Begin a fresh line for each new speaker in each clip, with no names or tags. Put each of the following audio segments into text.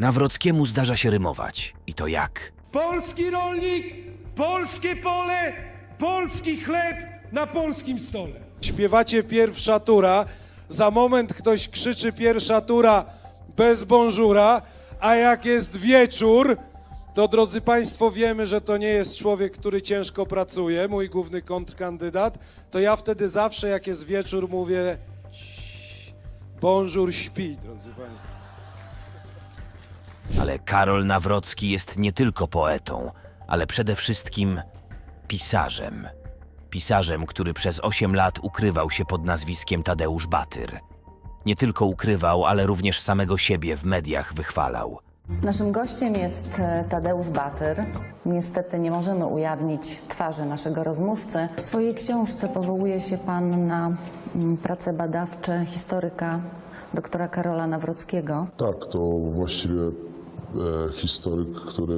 Nawrockiemu zdarza się rymować. I to jak?
Polski rolnik, polskie pole, polski chleb na polskim stole.
Śpiewacie pierwsza tura, za moment ktoś krzyczy pierwsza tura bez bonżura, a jak jest wieczór, to drodzy Państwo wiemy, że to nie jest człowiek, który ciężko pracuje, mój główny kontrkandydat, to ja wtedy zawsze jak jest wieczór mówię "Ciii, bonżur śpi, drodzy Państwo.
Ale Karol Nawrocki jest nie tylko poetą, ale przede wszystkim pisarzem. Pisarzem, który przez 8 lat ukrywał się pod nazwiskiem Tadeusz Batyr. Nie tylko ukrywał, ale również samego siebie w mediach wychwalał.
Naszym gościem jest e, Tadeusz Batyr. Niestety nie możemy ujawnić twarzy naszego rozmówcy. W swojej książce powołuje się pan na mm, prace badawcze historyka doktora Karola Nawrockiego.
Tak, to właściwie historyk, który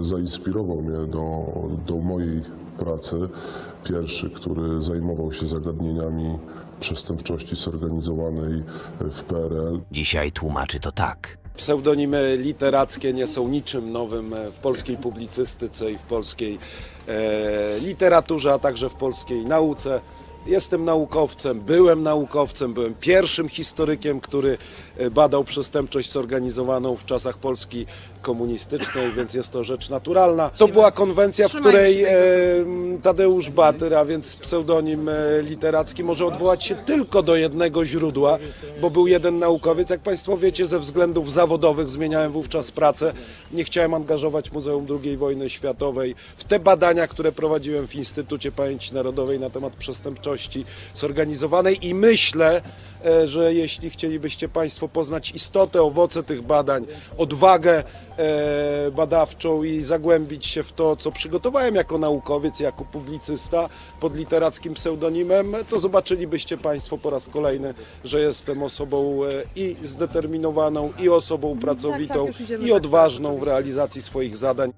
zainspirował mnie do, do mojej pracy. Pierwszy, który zajmował się zagadnieniami przestępczości zorganizowanej w PRL.
Dzisiaj tłumaczy to tak.
Pseudonimy literackie nie są niczym nowym w polskiej publicystyce i w polskiej e, literaturze, a także w polskiej nauce. Jestem naukowcem, byłem naukowcem, byłem pierwszym historykiem, który e, badał przestępczość zorganizowaną w czasach Polski komunistycznej, więc jest to rzecz naturalna. To była konwencja, w której e, Tadeusz Batyr, a więc pseudonim e, literacki, może odwołać się tylko do jednego źródła, bo był jeden naukowiec. Jak Państwo wiecie, ze względów zawodowych zmieniałem wówczas pracę. Nie chciałem angażować Muzeum II Wojny Światowej w te badania, które prowadziłem w Instytucie Pamięci Narodowej na temat przestępczości zorganizowanej i myślę, że jeśli chcielibyście Państwo poznać istotę, owoce tych badań, odwagę e, badawczą i zagłębić się w to, co przygotowałem jako naukowiec, jako publicysta pod literackim pseudonimem, to zobaczylibyście Państwo po raz kolejny, że jestem osobą e, i zdeterminowaną, i osobą pracowitą, i odważną w realizacji swoich zadań.